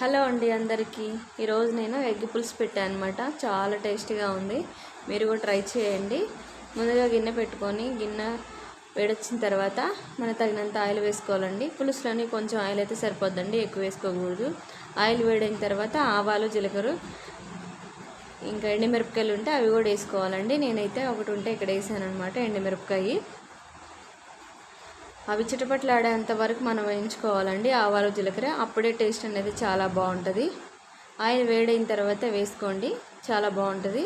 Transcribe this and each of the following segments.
Hello అండి అందరికీ. ఈరోజు నేను ఎగ్ పులుసు పెట్టాను అనమాట చాలా టేస్టీగా ఉంది. మీరు కూడా ట్రై చేయండి. ముందుగా గిన్నె పెట్టుకొని గిన్నె వేడొచ్చిన తర్వాత మన తగినంత ఆయిల్ వేసుకోవాలండి. పులుసులోని కొంచెం ఆయిల్ అయితే సరిపోద్దండి. ఎక్కువ వేసుకోకూడదు. ఆయిల్ వేడైన తర్వాత ఆవాలు జీలకర్ర ఇంకా ఎండిమిరపకాయలు ఉంటే అవి కూడా వేసుకోవాలండి. నేనైతే ఒకటి ఉంటే ఇక్కడ వేసాను అనమాట ఎండుమిరపకాయ. అవి చిటపట్లాడేంత వరకు మనం వేయించుకోవాలండి. ఆవాలు జీలకర్ర అప్పుడే టేస్ట్ అనేది చాలా బాగుంటుంది. ఆయిల్ వేడైన తర్వాత వేసుకోండి. చాలా బాగుంటుంది.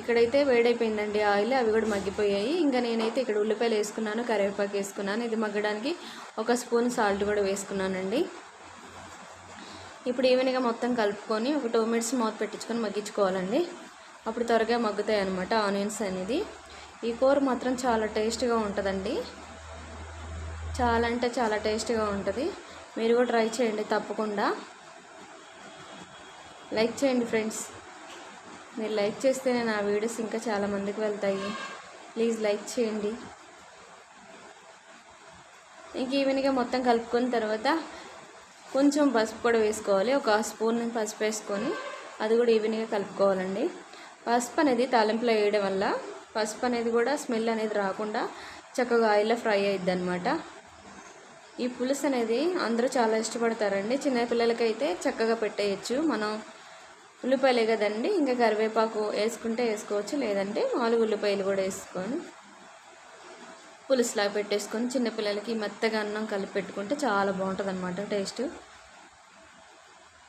ఇక్కడైతే వేడైపోయిందండి ఆయిల్. అవి కూడా మగ్గిపోయాయి. ఇంకా నేనైతే ఇక్కడ ఉల్లిపాయలు వేసుకున్నాను కరివేపాకు వేసుకున్నాను. ఇది మగ్గడానికి ఒక స్పూన్ సాల్ట్ కూడా వేసుకున్నానండి. ఇప్పుడు ఈవెన్గా మొత్తం కలుపుకొని ఒక టూ మినిట్స్ మూత పెట్టించుకొని మగ్గించుకోవాలండి. అప్పుడు త్వరగా మగ్గుతాయి అనమాట ఆనియన్స్ అనేది. ఈ కూర మాత్రం చాలా టేస్ట్గా ఉంటుందండి. చాలా అంటే చాలా టేస్ట్గా ఉంటుంది. మీరు కూడా ట్రై చేయండి తప్పకుండా. లైక్ చేయండి ఫ్రెండ్స్. మీరు లైక్ చేస్తేనే నా వీడియోస్ ఇంకా చాలా మందికి వెళ్తాయి. ప్లీజ్ లైక్ చేయండి. ఇంక ఈవెన్గా మొత్తం కలుపుకున్న తర్వాత కొంచెం పసుపు కూడా వేసుకోవాలి. ఒక స్పూన్ పసుపు వేసుకొని అది కూడా ఈవెన్గా కలుపుకోవాలండి. పసుపు అనేది తాలింపులో వేయడం వల్ల పసుపు అనేది కూడా స్మెల్ అనేది రాకుండా చక్కగా ఆయిల్లో ఫ్రై అయిద్ది అనమాట ఈ పులుసు అనేది అందరూ చాలా ఇష్టపడతారండి. చిన్నపిల్లలకైతే చక్కగా పెట్టేయచ్చు. మనం ఉల్లిపాయలే కదండి ఇంకా కరివేపాకు వేసుకుంటే వేసుకోవచ్చు లేదంటే మామూలు ఉల్లిపాయలు కూడా వేసుకొని పులుసులా పెట్టేసుకొని చిన్నపిల్లలకి మెత్తగా అన్నం కలిపి పెట్టుకుంటే చాలా బాగుంటుంది అనమాట టేస్ట్.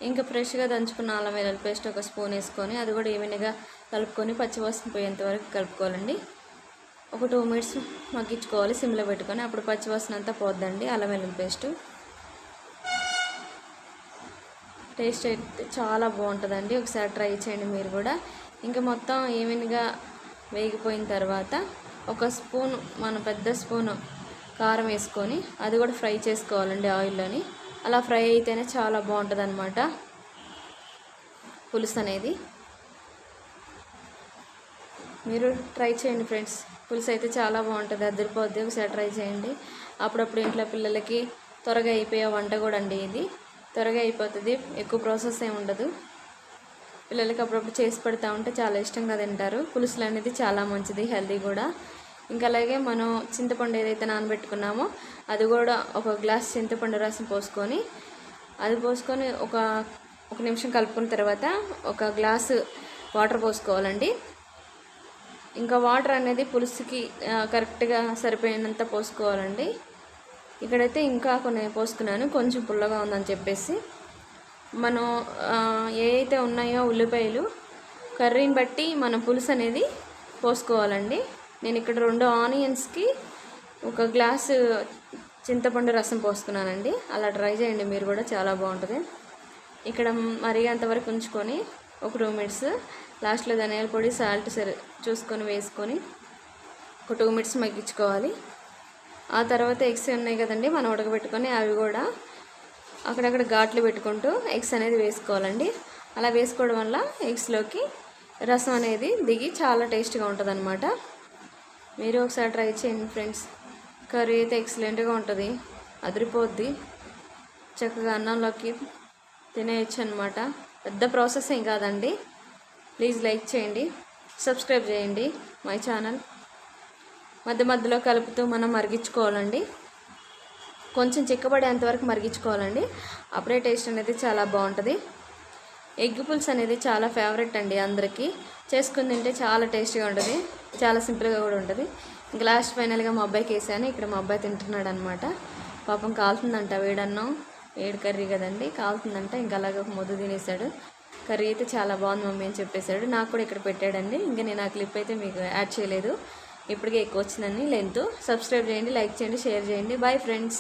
ఇంకా ఫ్రెష్గా దంచుకున్న అల్లం వెల్లుల్లి పేస్ట్ ఒక స్పూన్ వేసుకొని అది కూడా ఈవెన్గా కలుపుకొని పచ్చివాసన పోయేంత వరకు కలుపుకోవాలండి. ఒక టూ మినిట్స్ మగ్గించుకోవాలి సిమ్లో పెట్టుకొని. అప్పుడు పచ్చివాసన అంతా పోద్దండి అల్లం వెల్లుల్లి పేస్ట్. టేస్ట్ అయితే చాలా బాగుంటుందండి. ఒకసారి ట్రై చేయండి మీరు కూడా. ఇంకా మొత్తం ఈవెన్గా వేగిపోయిన తర్వాత ఒక స్పూన్ మన పెద్ద స్పూన్ కారం వేసుకొని అది కూడా ఫ్రై చేసుకోవాలండి ఆయిల్లోని. అలా ఫ్రై అయితేనే చాలా బాగుంటుంది అనమాట పులుసు అనేది. మీరు ట్రై చేయండి ఫ్రెండ్స్. పులుసు అయితే చాలా బాగుంటుంది. అద్దరిపోద్ది ఒకసారి ట్రై చేయండి. అప్పుడప్పుడు ఇంట్లో పిల్లలకి త్వరగా అయిపోయే వంట కూడా అండి ఇది. త్వరగా అయిపోతుంది. ఎక్కువ ప్రాసెస్ ఏమి ఉండదు. పిల్లలకి అప్పుడప్పుడు చేసి పెడతా ఉంటే చాలా ఇష్టంగా తింటారు. పులుసులు అనేది చాలా మంచిది హెల్తీ కూడా. ఇంకా అలాగే మనం చింతపండు ఏదైతే నానబెట్టుకున్నామో అది కూడా ఒక గ్లాస్ చింతపండు రసం పోసుకొని అది పోసుకొని ఒక ఒక నిమిషం కలుపుకున్న తర్వాత ఒక గ్లాసు వాటర్ పోసుకోవాలండి. ఇంకా వాటర్ అనేది పులుసుకి కరెక్ట్గా సరిపోయినంత పోసుకోవాలండి. ఇక్కడైతే ఇంకా కొన్ని పోసుకున్నాను కొంచెం పుల్లగా ఉందని చెప్పేసి. మనం ఏ ఉన్నాయో ఉల్లిపాయలు కర్రీని బట్టి మనం పులుసు అనేది పోసుకోవాలండి. నేను ఇక్కడ రెండు ఆనియన్స్కి ఒక గ్లాసు చింతపండు రసం పోసుకున్నానండి. అలా ట్రై చేయండి మీరు కూడా చాలా బాగుంటుంది. ఇక్కడ మరిగేంతవరకు ఉంచుకొని ఒక టూ మినిట్స్ లాస్ట్లో ధనియాల పొడి సాల్ట్ సరి చూసుకొని వేసుకొని ఒక టూ మినిట్స్ మగ్గించుకోవాలి. ఆ తర్వాత ఎగ్స్ ఉన్నాయి కదండి మనం ఉడకబెట్టుకొని అవి కూడా అక్కడక్కడ ఘాట్లు పెట్టుకుంటూ ఎగ్స్ అనేది వేసుకోవాలండి. అలా వేసుకోవడం వల్ల ఎగ్స్లోకి రసం అనేది దిగి చాలా టేస్ట్గా ఉంటుంది మీరు ఒకసారి ట్రై చేయండి ఫ్రెండ్స్. కర్రీ అయితే ఎక్సలెంట్గా ఉంటుంది. అదిరిపోద్ది. చక్కగా అన్నంలోకి తినేయచ్చు అనమాట పెద్ద ప్రాసెస్ ఏం కాదండి. ప్లీజ్ లైక్ చేయండి. సబ్స్క్రైబ్ చేయండి. My channel. మధ్య మధ్యలో కలుపుతూ మనం మరిగించుకోవాలండి. కొంచెం చిక్కబడేంతవరకు మరిగించుకోవాలండి. అప్పుడే టేస్ట్ అనేది చాలా బాగుంటుంది. ఎగ్ పుల్స్ అనేది చాలా ఫేవరెట్ అండి అందరికీ. చేసుకుని తింటే చాలా టేస్టీగా ఉంటుంది. చాలా సింపుల్గా కూడా ఉంటుంది. ఇంకా లాస్ట్ ఫైనల్గా మా అబ్బాయికి వేసాను. ఇక్కడ మా అబ్బాయి తింటున్నాడు అనమాట పాపం కాలుతుందంట వేడన్నం వేడి కర్రీ కదండి. కాలుతుందంట. ఇంకా అలాగే ఒక ముద్దు తినేసాడు. కర్రీ అయితే చాలా బాగుంది మమ్మీ అని చెప్పేశాడు. నాకు కూడా ఇక్కడ పెట్టాడండి. ఇంకా నేను ఆ క్లిప్ అయితే మీకు యాడ్ చేయలేదు. ఇప్పటికే ఎక్కువ వచ్చిందని లెంత్ సబ్స్క్రైబ్ చేయండి లైక్ చేయండి షేర్ చేయండి. Bye friends